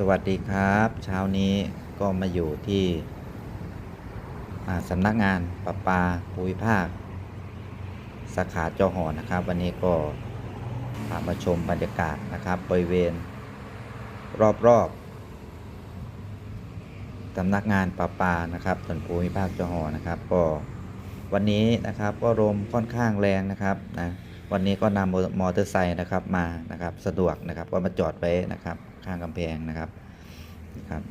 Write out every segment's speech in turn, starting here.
สวัสดีครับ เช้านี้ก็มาอยู่ที่สำนักงานประปาภูมิภาค สาขาจอหอนะครับ วันนี้ก็พามาชมบรรยากาศนะครับบริเวณ รอบๆสำนักงานประปานะครับส่วนภูมิภาคจอหอนะครับ ก็วันนี้นะครับก็ลมค่อนข้างแรงนะครับนะ วันนี้ก็นำมอเตอร์ไซค์นะครับมานะครับสะดวกนะครับก็มาจอดไว้นะครับข้างกำแพงนะครับนะครับ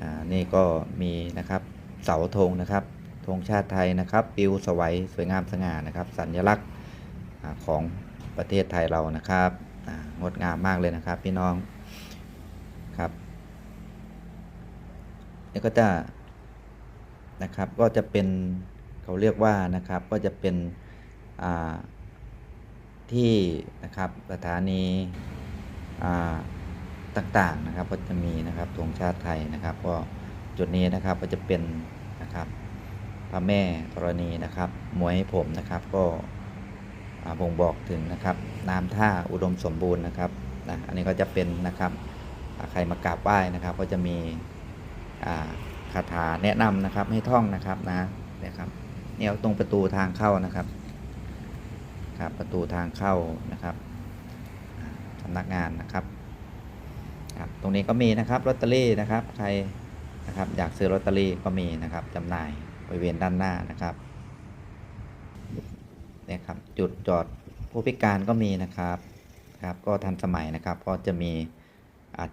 อ่านี่ก็มีนะครับเสาธงนะครับธงชาติไทยนะครับปิวสวัยสวยงามสง่านะครับ สัญลักษณ์ของประเทศไทยเรานะครับงดงามมากเลยนะครับพี่น้องครับนี่ก็จะนะครับก็จะเป็นเขาเรียกว่านะครับก็จะเป็นอ่า ที่นะครับสถานีต่างๆนะครับก็จะมีนะครับธงชาติไทยนะครับ ก็จุดนี้นะครับก็จะเป็นนะครับพระแม่ธรณีนะครับมวยให้ผมนะครับก็บ่งบอกถึงนะครับน้ำท่าอุดมสมบูรณ์นะครับนะอันนี้ก็จะเป็นนะครับใครมากราบไหว้นะครับ ก็จะมีอาคาถาแนะนำนะครับให้ท่องนะครับนะนี่ยครับเนี่ยตรงประตูทางเข้านะครับ ครับ ประตูทางเข้านะครับสำนักงานนะครับครับ ตรงนี้ก็มีนะครับลอตเตอรี่นะครับ ใครนะครับอยากซื้อลอตเตอรี่ก็มีนะครับจำหน่ายบริเวณด้านหน้านะครับเนี่ยครับจุดจอดผู้พิการก็มีนะครับครับ ก็ทันสมัยนะครับก็จะมี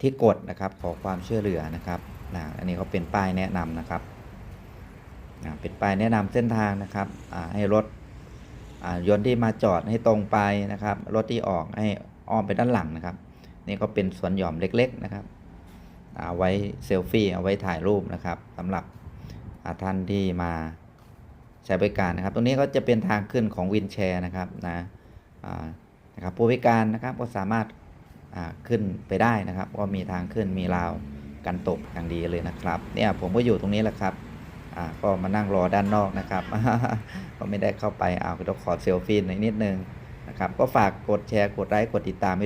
ที่กดนะครับขอความช่วยเหลือนะครับนะอันนี้ก็เป็นป้ายแนะนำนะครับอ่าเป็นป้ายแนะนำเส้นทางนะครับให้รถ ยนต์ที่มาจอดให้ตรงไปนะครับ รถที่ออกให้อ้อมไปด้านหลังนะครับ นี่ก็เป็นสวนหย่อมเล็กๆนะครับเอาไว้เซลฟี่เอาไว้ถ่ายรูปนะครับสำหรับท่านที่มาใช้บริการนะครับ ตรงนี้ก็จะเป็นทางขึ้นของวินแชร์นะครับนะนะครับผู้พิการนะครับก็สามารถาขึ้นไปได้นะครับ ก็มีทางขึ้นมีราวกันตกอย่างดีเลยนะครับ เนี่ยผมก็อยู่ตรงนี้แหละครับ อ่าก็มานั่งรอด้านนอกนะครับ ก็ไม่ได้เข้าไปเอาก็ต้องขอเซลฟี่หน่อยนิดนึงนะครับ ก็ฝากกดแชร์กดไลค์กดติดตามให้